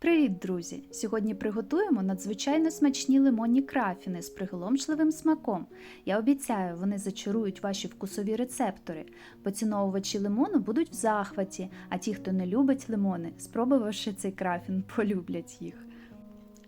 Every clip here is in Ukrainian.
Привіт, друзі! Сьогодні приготуємо надзвичайно смачні лимонні крафіни з приголомшливим смаком. Я обіцяю, вони зачарують ваші вкусові рецептори. Поціновувачі лимону будуть в захваті, а ті, хто не любить лимони, спробувавши цей крафін, полюблять їх.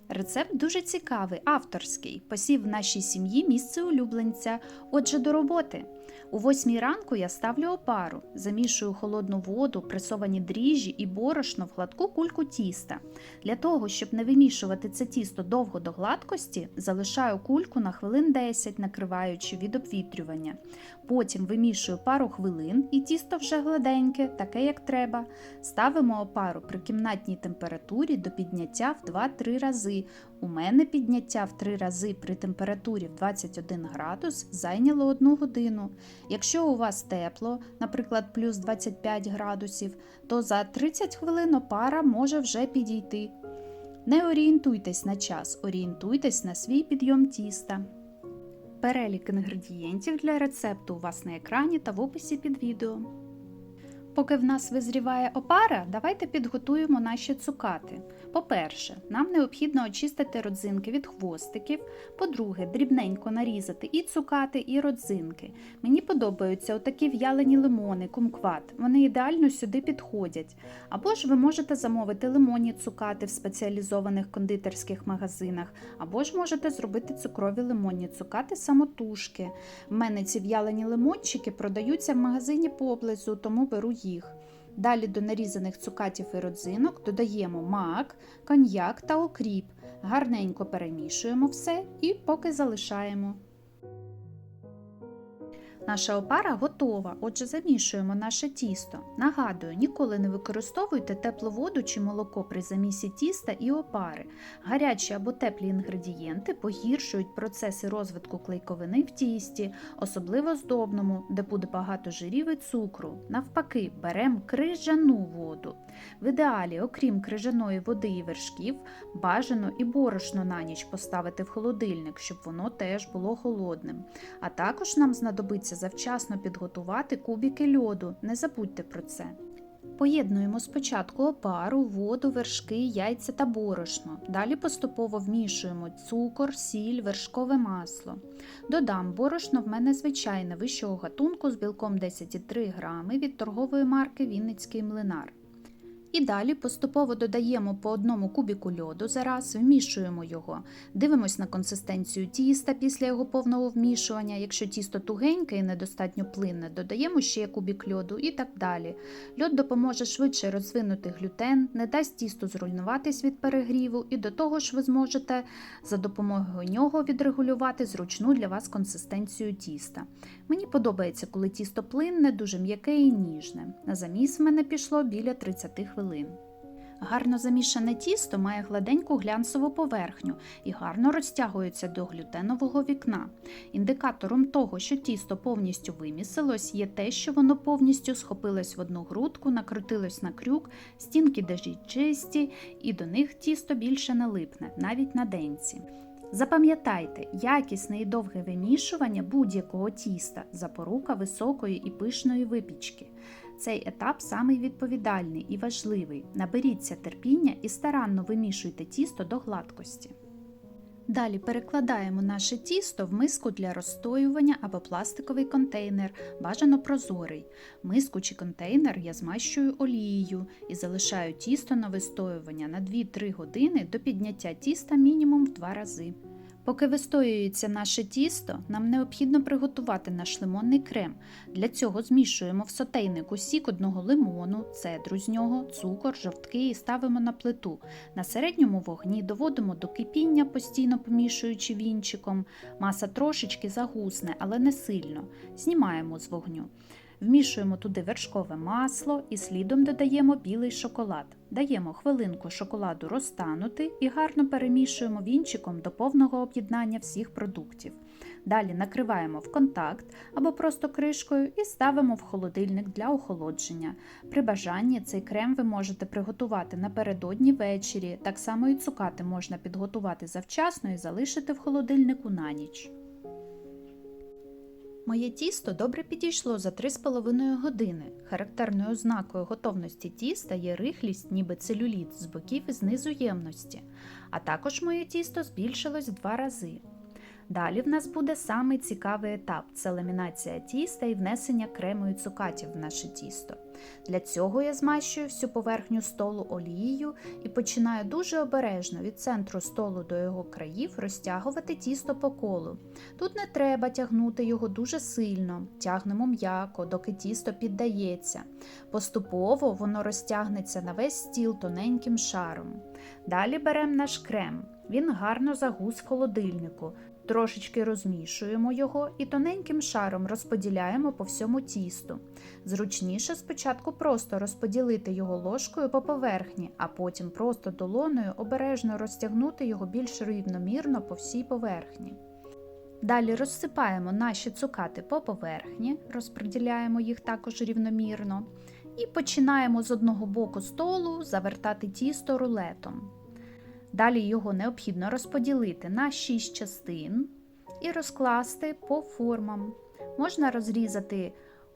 Рецепт дуже цікавий, авторський. Посів в нашій сім'ї місце улюбленця. Отже, до роботи. У восьмій ранку я ставлю опару, замішую холодну воду, пресовані дріжджі і борошно в гладку кульку тіста. Для того, щоб не вимішувати це тісто довго до гладкості, залишаю кульку на хвилин 10, накриваючи від обвітрювання. Потім вимішую пару хвилин і тісто вже гладеньке, таке як треба. Ставимо опару при кімнатній температурі до підняття в 2-3 рази. У мене підняття в 3 рази при температурі в 21 градус зайняло 1 годину. Якщо у вас тепло, наприклад, плюс 25 градусів, то за 30 хвилин опара може вже підійти. Не орієнтуйтесь на час, орієнтуйтесь на свій підйом тіста. Перелік інгредієнтів для рецепту у вас на екрані та в описі під відео. Поки в нас визріває опара, давайте підготуємо наші цукати. По-перше, нам необхідно очистити родзинки від хвостиків. По-друге, дрібненько нарізати і цукати, і родзинки. Мені подобаються отакі в'ялені лимони, кумкват. Вони ідеально сюди підходять. Або ж ви можете замовити лимонні цукати в спеціалізованих кондитерських магазинах, або ж можете зробити цукрові лимонні цукати самотужки. В мене ці в'ялені лимончики продаються в магазині поблизу, тому беру їх. Далі до нарізаних цукатів і родзинок додаємо мак, коньяк та окріп. Гарненько перемішуємо все і поки залишаємо. Наша опара готова, отже, замішуємо наше тісто. Нагадую, ніколи не використовуйте теплу воду чи молоко при замісі тіста і опари. Гарячі або теплі інгредієнти погіршують процеси розвитку клейковини в тісті, особливо здобному, де буде багато жирів і цукру. Навпаки, беремо крижану воду. В ідеалі, окрім крижаної води і вершків, бажано і борошно на ніч поставити в холодильник, щоб воно теж було холодним. А також нам знадобиться завчасно підготувати кубики льоду. Не забудьте про це. Поєднуємо спочатку опару, воду, вершки, яйця та борошно. Далі поступово вмішуємо цукор, сіль, вершкове масло. Додам борошно в мене звичайне вищого гатунку з білком 10,3 грами від торгової марки Вінницький млинар. І далі поступово додаємо по одному кубіку льоду зараз, вмішуємо його, дивимось на консистенцію тіста після його повного вмішування. Якщо тісто тугеньке і недостатньо плинне, додаємо ще кубік льоду і так далі. Льод допоможе швидше розвинути глютен, не дасть тісту зруйнуватись від перегріву, і до того ж ви зможете за допомогою нього відрегулювати зручну для вас консистенцію тіста. Мені подобається, коли тісто плинне, дуже м'яке і ніжне. На заміс в мене пішло біля 30 хвилин. Гарно замішане тісто має гладеньку глянцеву поверхню і гарно розтягується до глютенового вікна. Індикатором того, що тісто повністю вимісилось, є те, що воно повністю схопилось в одну грудку, накрутилось на крюк, стінки дежі чисті, і до них тісто більше не липне, навіть на денці. Запам'ятайте, якісне і довге вимішування будь-якого тіста запорука високої і пишної випічки. Цей етап самий відповідальний і важливий. Наберіться терпіння і старанно вимішуйте тісто до гладкості. Далі перекладаємо наше тісто в миску для розстоювання або пластиковий контейнер, бажано прозорий. Миску чи контейнер я змащую олією і залишаю тісто на вистоювання на 2-3 години до підняття тіста мінімум в 2 рази. Поки вистоюється наше тісто, нам необхідно приготувати наш лимонний крем. Для цього змішуємо в сотейнику сік одного лимону, цедру з нього, цукор, жовтки і ставимо на плиту. На середньому вогні доводимо до кипіння, постійно помішуючи вінчиком. Маса трошечки загусне, але не сильно. Знімаємо з вогню. Вмішуємо туди вершкове масло і слідом додаємо білий шоколад. Даємо хвилинку шоколаду розтанути і гарно перемішуємо вінчиком до повного об'єднання всіх продуктів. Далі накриваємо в контакт або просто кришкою і ставимо в холодильник для охолодження. При бажанні цей крем ви можете приготувати напередодні ввечері, так само і цукати можна підготувати завчасно і залишити в холодильнику на ніч. Моє тісто добре підійшло за 3,5 години. Характерною ознакою готовності тіста є рихлість, ніби целюліт з боків і знизу ємності. А також моє тісто збільшилось в два рази. Далі в нас буде самий цікавий етап це ламінація тіста і внесення крему і цукатів в наше тісто. Для цього я змащую всю поверхню столу олією і починаю дуже обережно від центру столу до його країв розтягувати тісто по колу. Тут не треба тягнути його дуже сильно, тягнемо м'яко, доки тісто піддається. Поступово воно розтягнеться на весь стіл тоненьким шаром. Далі беремо наш крем. Він гарно загус в холодильнику. Трошечки розмішуємо його і тоненьким шаром розподіляємо по всьому тісту. Зручніше спочатку просто розподілити його ложкою по поверхні, а потім просто долоною обережно розтягнути його більш рівномірно по всій поверхні. Далі розсипаємо наші цукати по поверхні, розподіляємо їх також рівномірно. І починаємо з одного боку столу завертати тісто рулетом. Далі його необхідно розподілити на 6 частин і розкласти по формам. Можна розрізати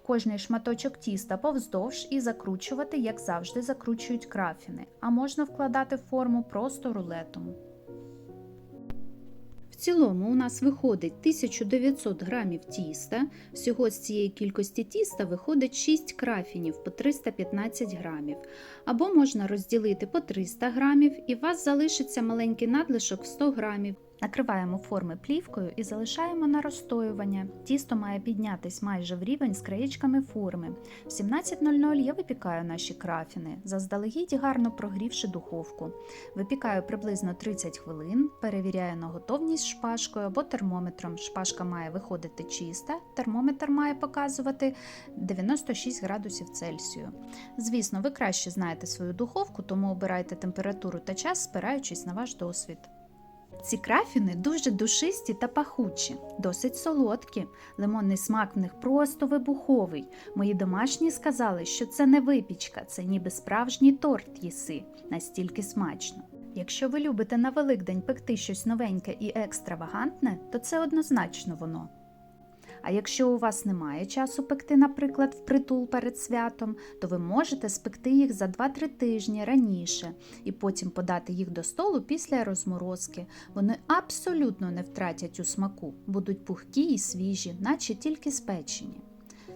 кожний шматочок тіста повздовж і закручувати, як завжди, закручують крафіни, а можна вкладати форму просто рулетом. В цілому у нас виходить 1900 грамів тіста. Всього з цієї кількості тіста виходить 6 крафінів по 315 грамів. Або можна розділити по 300 грамів, і у вас залишиться маленький надлишок в 100 грамів. Накриваємо форми плівкою і залишаємо на розстоювання. Тісто має піднятись майже в рівень з краєчками форми. В 17.00 я випікаю наші крафіни, заздалегідь гарно прогрівши духовку. Випікаю приблизно 30 хвилин, перевіряю на готовність шпажкою або термометром. Шпажка має виходити чиста, термометр має показувати 96 градусів Цельсію. Звісно, ви краще знаєте свою духовку, тому обирайте температуру та час, спираючись на ваш досвід. Ці крафіни дуже душисті та пахучі, досить солодкі. Лимонний смак в них просто вибуховий. Мої домашні сказали, що це не випічка, це ніби справжній торт їси, настільки смачно. Якщо ви любите на Великдень пекти щось новеньке і екстравагантне, то це однозначно воно. А якщо у вас немає часу пекти, наприклад, впритул перед святом, то ви можете спекти їх за 2-3 тижні раніше і потім подати їх до столу після розморозки. Вони абсолютно не втратять у смаку, будуть пухкі і свіжі, наче тільки спечені.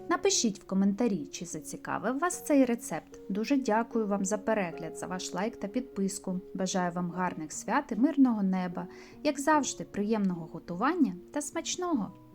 Напишіть в коментарі, чи зацікавив вас цей рецепт. Дуже дякую вам за перегляд, за ваш лайк та підписку. Бажаю вам гарних свят і мирного неба, як завжди, приємного готування та смачного!